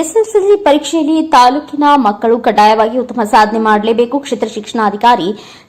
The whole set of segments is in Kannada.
ಎಸ್ಎಸ್ಎಲ್ಸಿ ಪರೀಕ್ಷೆಯಲ್ಲಿ ತಾಲೂಕಿನ ಮಕ್ಕಳು ಕಡ್ಡಾಯವಾಗಿ ಉತ್ತಮ ಸಾಧನೆ ಮಾಡಲೇಬೇಕು ಕ್ಷೇತ್ರ ಶಿಕ್ಷಣಾಧಿಕಾರಿ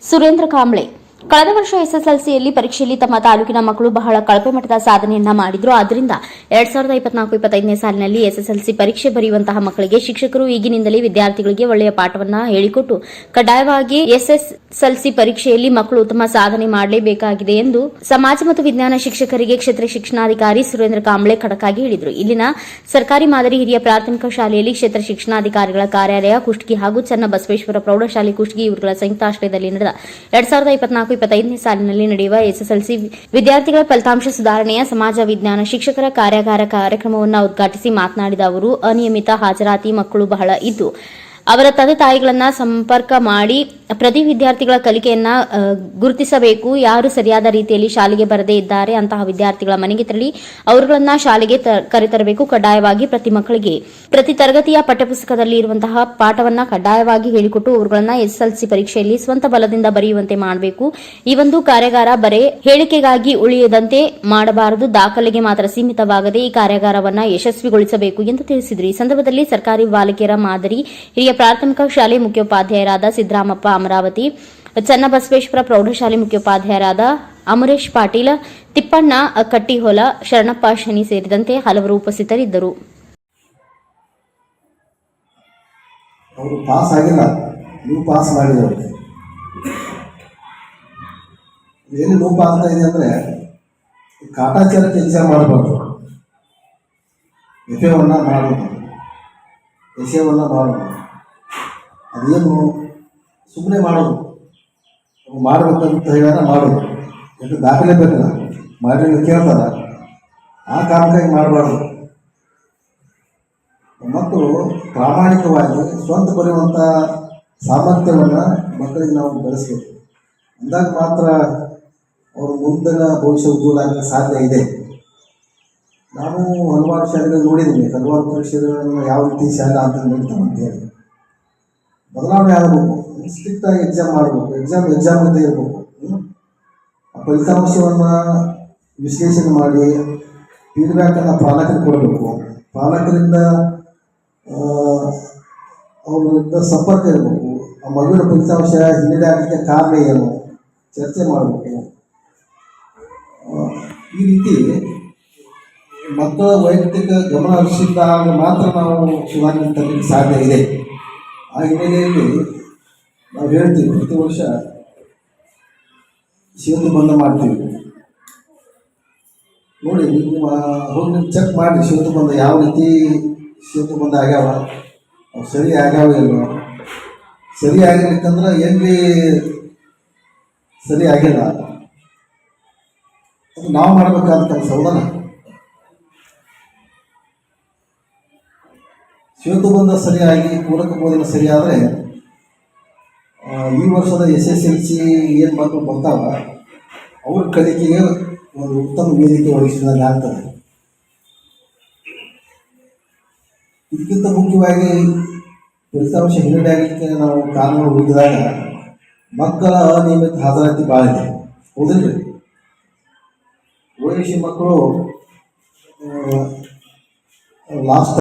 ಸುರೇಂದ್ರ ಕಾಂಬ್ಳೆ. ಕಳೆದ ವರ್ಷ ಎಸ್ಎಸ್ಎಲ್ಸಿಯಲ್ಲಿ ಪರೀಕ್ಷೆಯಲ್ಲಿ ತಮ್ಮ ತಾಲೂಕಿನ ಮಕ್ಕಳು ಬಹಳ ಕಳಪೆ ಮಟ್ಟದ ಸಾಧನೆಯನ್ನ ಮಾಡಿದ್ರು. ಆದ್ದರಿಂದ ಎರಡ್ ಸಾವಿರದ ಇಪ್ಪತ್ನಾಲ್ಕು, ಇಪ್ಪತ್ತೈದನೇ ಸಾಲಿನಲ್ಲಿ ಎಸ್ಎಸ್ಎಲ್ಸಿ ಪರೀಕ್ಷೆ ಬರೆಯುವಂತಹ ಮಕ್ಕಳಿಗೆ ಶಿಕ್ಷಕರು ಈಗಿನಿಂದಲೇ ವಿದ್ಯಾರ್ಥಿಗಳಿಗೆ ಒಳ್ಳೆಯ ಪಾಠವನ್ನ ಹೇಳಿಕೊಟ್ಟು, ಕಡ್ಡಾಯವಾಗಿ ಎಸ್ಎಸ್ಎಲ್ಸಿ ಪರೀಕ್ಷೆಯಲ್ಲಿ ಮಕ್ಕಳು ಉತ್ತಮ ಸಾಧನೆ ಮಾಡಲೇಬೇಕಾಗಿದೆ ಎಂದು ಸಮಾಜ ಮತ್ತು ವಿಜ್ಞಾನ ಶಿಕ್ಷಕರಿಗೆ ಕ್ಷೇತ್ರ ಶಿಕ್ಷಣಾಧಿಕಾರಿ ಸುರೇಂದ್ರ ಕಾಂಬ್ಳೆ ಖಡಕಾಗಿ ಹೇಳಿದರು. ಇಲ್ಲಿನ ಸರ್ಕಾರಿ ಮಾದರಿ ಹಿರಿಯ ಪ್ರಾಥಮಿಕ ಶಾಲೆಯಲ್ಲಿ ಕ್ಷೇತ್ರ ಶಿಕ್ಷಣಾಧಿಕಾರಿಗಳ ಕಾರ್ಯಾಲಯ ಕುಷ್ಟಗಿ ಹಾಗೂ ಚನ್ನಬಸವೇಶ್ವರ ಪ್ರೌಢಶಾಲೆ ಕುಷ್ಟಗಿ ಇವರುಗಳ ಸಂಯುಕ್ತಾಶ್ರಯದಲ್ಲಿ ನಡೆದ ಎರಡ್ ಸಾವಿರದ ಇಪ್ಪತ್ನಾಲ್ಕು ಇಪ್ಪತ್ತೈದನೇ ಸಾಲಿನಲ್ಲಿ ನಡೆಯುವ ಎಸ್ಎಸ್ಎಲ್ಸಿ ವಿದ್ಯಾರ್ಥಿಗಳ ಫಲಿತಾಂಶ ಸುಧಾರಣೆಯ ಸಮಾಜ ವಿಜ್ಞಾನ ಶಿಕ್ಷಕರ ಕಾರ್ಯಾಗಾರ ಕಾರ್ಯಕ್ರಮವನ್ನು ಉದ್ಘಾಟಿಸಿ ಮಾತನಾಡಿದ ಅವರು, ಅನಿಯಮಿತ ಹಾಜರಾತಿ ಮಕ್ಕಳು ಬಹಳ ಇದ್ದು ಅವರ ತಂದೆ ತಾಯಿಗಳನ್ನ ಸಂಪರ್ಕ ಮಾಡಿ ಪ್ರತಿ ವಿದ್ಯಾರ್ಥಿಗಳ ಕಲಿಕೆಯನ್ನ ಗುರುತಿಸಬೇಕು. ಯಾರು ಸರಿಯಾದ ರೀತಿಯಲ್ಲಿ ಶಾಲೆಗೆ ಬರದೇ ಇದ್ದಾರೆ ಅಂತಹ ವಿದ್ಯಾರ್ಥಿಗಳ ಮನೆಗೆ ತೆರಳಿ ಅವರುಗಳನ್ನ ಶಾಲೆಗೆ ಕರೆತರಬೇಕು. ಕಡ್ಡಾಯವಾಗಿ ಪ್ರತಿ ಮಕ್ಕಳಿಗೆ ಪ್ರತಿ ತರಗತಿಯ ಪಠ್ಯಪುಸ್ತಕದಲ್ಲಿ ಇರುವಂತಹ ಪಾಠವನ್ನ ಕಡ್ಡಾಯವಾಗಿ ಹೇಳಿಕೊಟ್ಟು ಅವರುಗಳನ್ನ ಎಸ್ಎಲ್ಸಿ ಪರೀಕ್ಷೆಯಲ್ಲಿ ಸ್ವಂತ ಬಲದಿಂದ ಬರೆಯುವಂತೆ ಮಾಡಬೇಕು. ಈ ಒಂದು ಕಾರ್ಯಾಗಾರ ಬರೆ ಹೇಳಿಕೆಗಾಗಿ ಉಳಿಯದಂತೆ ಮಾಡಬಾರದು. ದಾಖಲೆಗೆ ಮಾತ್ರ ಸೀಮಿತವಾಗದೆ ಈ ಕಾರ್ಯಾಗಾರವನ್ನ ಯಶಸ್ವಿಗೊಳಿಸಬೇಕು ಎಂದು ತಿಳಿಸಿದರು. ಈ ಸಂದರ್ಭದಲ್ಲಿ ಸರ್ಕಾರಿ ಬಾಲಕಿಯರ ಮಾದರಿ, ಹಿರಿಯ ಪ್ರಾಥಮಿಕ ಶಾಲೆ ಮುಖ್ಯೋಪಾಧ್ಯಾಯರಾದ ಸಿದ್ದರಾಮಪ್ಪ ಅಮರಾವತಿ, ಚನ್ನಬಸವೇಶ್ವರ ಪ್ರೌಢಶಾಲೆ ಮುಖ್ಯೋಪಾಧ್ಯಾಯರಾದ ಅಮರೇಶ್ ಪಾಟೀಲ್, ತಿಪ್ಪಣ್ಣ ಕಟ್ಟಿಹೊಲ, ಶರಣಪ್ಪ ಶನಿ ಸೇರಿದಂತೆ ಹಲವರು ಉಪಸ್ಥಿತರಿದ್ದರು. ಅವರು ಪಾಸ್ ಆಗಿಲ್ಲ. ನೀವು ಪಾಸ್ ಎಲ್ಲಿ ಲೋಪ ಆಗ್ತಾ ಇದೆ ಅಂದರೆ ಕಾಟಾಚಾರ ಕೆಲಸ ಮಾಡಬಾರ್ದು. ಎಫೆವನ್ನು ಮಾಡೋದು ಎಸೆವನ್ನು ಮಾಡೋದು ಅದೇನು ಸುಮ್ಮನೆ ಮಾಡೋದು. ಮಾಡಬೇಕಂತ ಹೇಳಿದ್ರೆ ಮಾಡೋದು. ಯಾಕೆ ದಾಖಲೆ ಬೇಕಲ್ಲ? ಮಾಡಿ ಕೇಳ್ತಾರ. ಆ ಕಾರಣಕ್ಕಾಗಿ ಮಾಡಬಾರ್ದು. ಮತ್ತು ಪ್ರಾಮಾಣಿಕವಾಗಿ ಸ್ವಂತ ಬರೆಯುವಂಥ ಸಾಮರ್ಥ್ಯವನ್ನು ಮಕ್ಕಳಿಗೆ ನಾವು ಬೆಳೆಸಬೇಕು. ಅಂದಾಗ ಮಾತ್ರ ಅವರು ಮುಂದಿನ ಭವಿಷ್ಯ ಉಜ್ವಲ ಆಗಲಿಕ್ಕೆ ಸಾಧ್ಯ ಇದೆ. ನಾನು ಹಲವಾರು ಶಾಲೆಗಳು ನೋಡಿದ್ದೀನಿ. ಹಲವಾರು ಪರೀಕ್ಷೆಗಳನ್ನು ಯಾವ ರೀತಿ ಶಾಲೆ ಅಂತ ನಡೀತಾವೆ ಅಂತೇಳಿ ಬದಲಾವಣೆ ಆಗಬೇಕು. ಸ್ಟ್ರಿಕ್ಟಾಗಿ ಎಕ್ಸಾಮ್ ಮಾಡಬೇಕು. ಎಕ್ಸಾಮ್ ಎಕ್ಸಾಮ್ ಅಂತ ಇರಬೇಕು. ಫಲಿತಾಂಶವನ್ನು ವಿಶ್ಲೇಷಣೆ ಮಾಡಿ ಫೀಡ್ಬ್ಯಾಕನ್ನು ಪಾಲಕರಿಗೆ ಕೊಡಬೇಕು. ಪಾಲಕರಿಂದ ಅವರಿಂದ ಸಂಪರ್ಕ ಇರಬೇಕು. ಆ ಮಗುವಿನ ಫಲಿತಾಂಶ ಹಿನ್ನಡೆ ಆಗಲಿಕ್ಕೆ ಕಾರಣ ಏನು? ಚರ್ಚೆ ಮಾಡಬೇಕು. ಈ ರೀತಿ ಮಕ್ಕಳ ವೈಯಕ್ತಿಕ ಗಮನ ಹರಿಸಿದ್ದಾಗ ಮಾತ್ರ ನಾವು ಸುಧಾರಣೆ ತರಲಿಕ್ಕೆ ಸಾಧ್ಯ ಇದೆ. ಆ ಹಿನ್ನೆಲೆಯಲ್ಲಿ ನಾವು ಹೇಳ್ತೀವಿ, ಪ್ರತಿ ವರ್ಷ ಶಿವಂದು ಬಂಧ ಮಾಡ್ತೀವಿ. ನೋಡಿ, ನಿಮ್ಮ ಹೋಗಿ ಚೆಕ್ ಮಾಡಿ ಶಿವತ್ತು ಬಂದ ಯಾವ ರೀತಿ ಶಿವತ್ತು ಬಂದ ಆಗ್ಯಾವ, ಅವು ಸರಿ ಆಗ್ಯಾವ ಇಲ್ವೋ? ಸರಿ ಆಗಿರ್ಲಿಕ್ಕಂದ್ರೆ ಎಲ್ಲಿ ಸರಿ ಆಗಿಲ್ಲ ನಾವು ಮಾಡಬೇಕಾದ ಕೆಲಸ, ಹೌದಲ್ಲ? ಬಂದ ಸರಿಯಾಗಿ ಪೂರಕ ಬೋಧನೆ ಸರಿಯಾದರೆ ಈ ವರ್ಷದ ಎಸ್ ಎಸ್ ಎಲ್ ಸಿ ಏನು ಮಕ್ಕಳು ಬರ್ತಾವ ಅವ್ರ ಕಲಿಕೆಗೆ ಒಂದು ಉತ್ತಮ ವೇದಿಕೆ ಒದಗಿಸಿದಾಗ ಆಗ್ತದೆ. ಇದಕ್ಕಿಂತ ಮುಖ್ಯವಾಗಿ ಫಲಿತಾಂಶ ಹಿನ್ನಡೆ ಆಗಲಿಕ್ಕೆ ನಾವು ಕಾನೂನು ಹುಡುಕಿದಾಗ ಮಕ್ಕಳ ಅನಿಯಮಿತ ಹಾಜರಾತಿ ಭಾಳ ಇದೆ. ಹೌದಿಲ್ರಿ ರೀ ಮಕ್ಕಳು ಲಾಸ್ಟ್